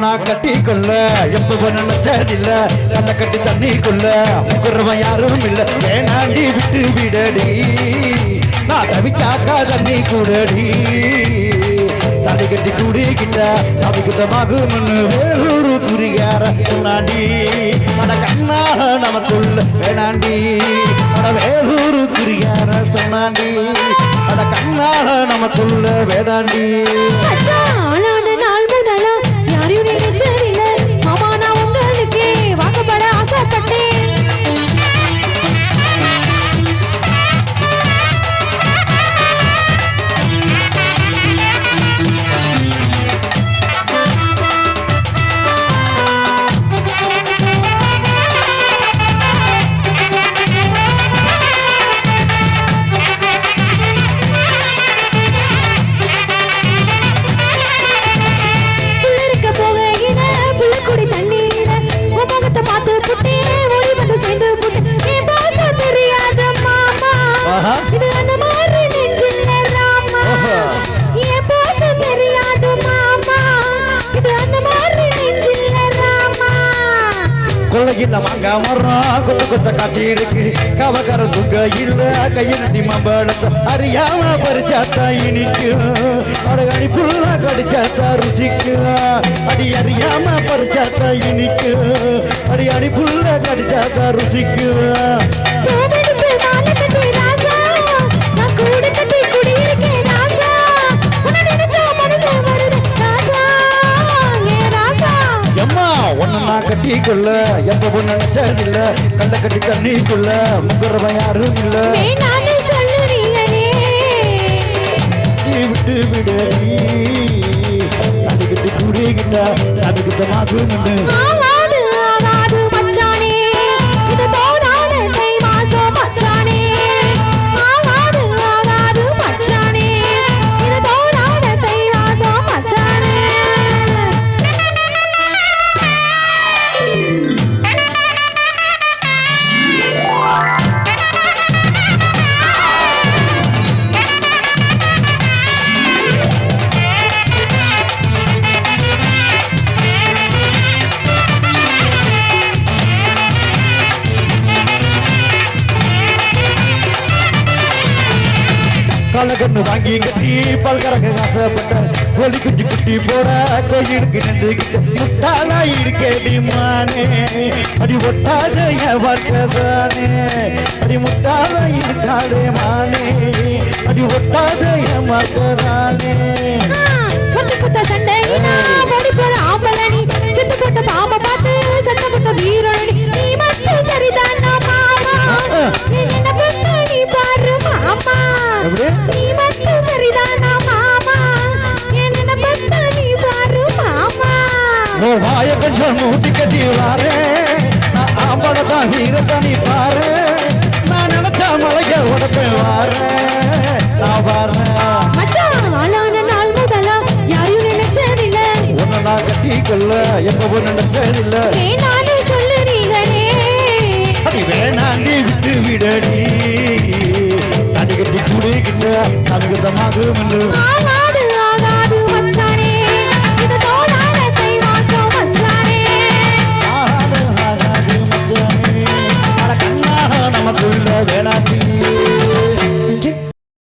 உன்னை கட்டிக்கொள்ள. எப்ப நினைச்சதில்ல கண்ணை கட்டி தண்ணிக்குள்ள. குறவன் யாரும் இல்ல. வேணாண்டி விட்டு விடடி. நான் தவிச்சாக்கா தண்ணி கூடடி. தடி கட்டி கூடிக்கிட்ட தவிக்கிட்டமாகும்னு வேறொரு துரியார சொன்னாண்டி. அட கண்ணா நமக்குள்ள வேணாண்டி. அட வேறொரு துரியார சொன்னாண்டி. அட கண்ணா நமக்குள்ள வேணாண்டி. கொள்ளையில் மாங்க மரம் கொத்த கொத்த காட்சி இருக்கு. கவகர துங்க இல்ல கையில் நடி மாம்பழத்தை அறியாம பறிச்சாத்தா இனிக்கும் அடகடி புல்லா கடிச்சாத்தா ருசிக்கும் அடி அறியாம பறிச்சாத்தா இனிக்கும் அடி அடி புள்ள கடிச்சாத்தா ருசிக்கும் கொள்ள எந்த பொண்ணு நினைச்சதில்ல. கண்ட கட்டி தண்ணிக்குள்ள முங்குறவன் யாரும் இல்ல. நீ விட்டு விடு அதுக்கிட்டு கூடிக்கிட்ட அதுக்கிட்ட மாகும் ஆகாது, கலகன்னு வாங்கி கட்டி பல்கரக ஆசைப்பட்ட கோழி குஞ்சு குட்டி போட கோயிலுக்கு நின்றுகிட்ட முட்டாளா இருக்கேடி மானே அடி ஒட்டாத என் வாழ்க்கைதானே அடி முட்டாளா இருக்காதே மானே. அடி ஒட்டாத என் வாழ்க்கைதானே வாய கொஞ்சம் மூட்டி கட்டி வாரே நான் ஆம்பளை தான் வீரத்தான் நீ பாரு. நான் நினைச்சா மலைய உடப்பேன் வாரேன் நான் வாரேன். மச்சான் ஆளான நாள் முதலா யாரையும் நினைச்சதில்ல. உன்னை நான் கட்டி கொள்ள எப்பவும் நினைச்சதில்ல. வேணாண்டி விட்டு விடடி. கட்டி தமாகும்